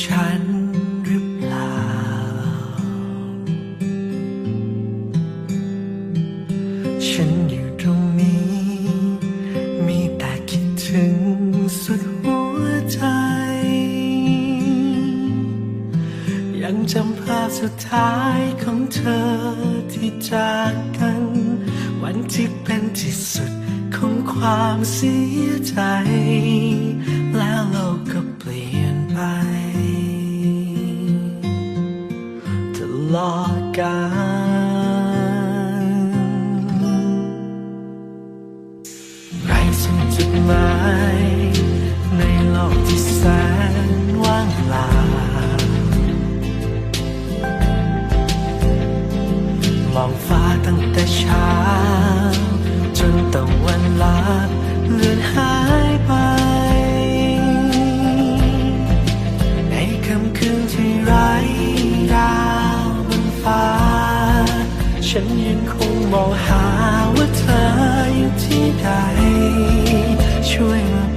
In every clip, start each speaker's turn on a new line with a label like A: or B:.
A: ฉันหรือเปล่า ฉันอยู่ตรงนี้ มีแต่คิดถึงสุดหัวใจ ยังจำภาพสุดท้ายของเธอที่จากกัน วันที่เป็นที่สุดของความเสียใจ กาลไรส่งจุดหมายในโลกที่แสนว่างเปล่า มองฟ้าตั้งแต่เช้า จนตะวันลับเลือนหาย ฉันยังคงมองหาว่าเธออยู่ที่ใด ช่วยมา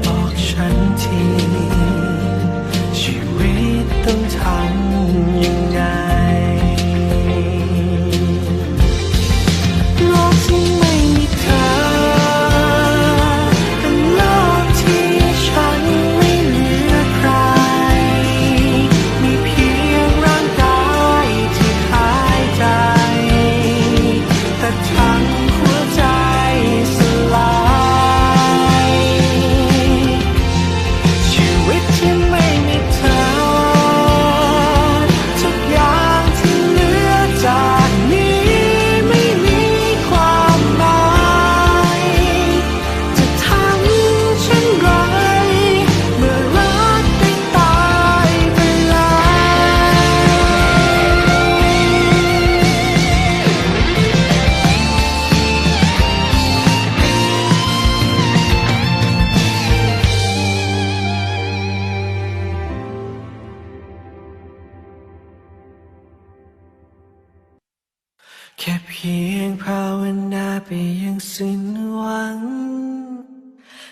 A: แค่เพียงภาวนาไปยังสิ้นหวัง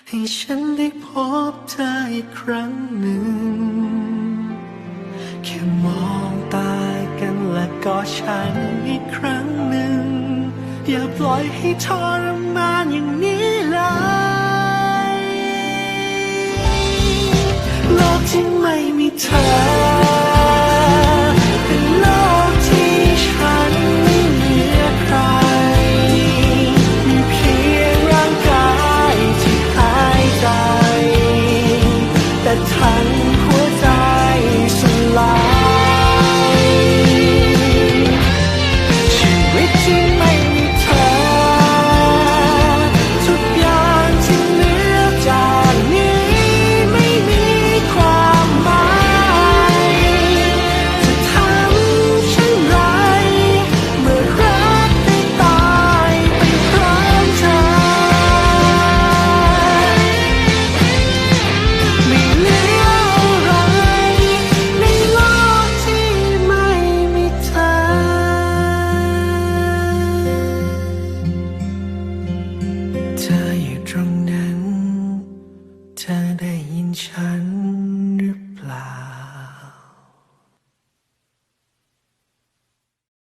A: ให้ฉันได้พบเธออีกครั้งหนึ่ง แค่มองตากันและกอดฉันอีกครั้งหนึ่ง อย่าปล่อยให้ทรมานอย่างนี้เลยโลกที่ไม่มีเธอ 太。 ธอได้ยินฉันหรือเปล่า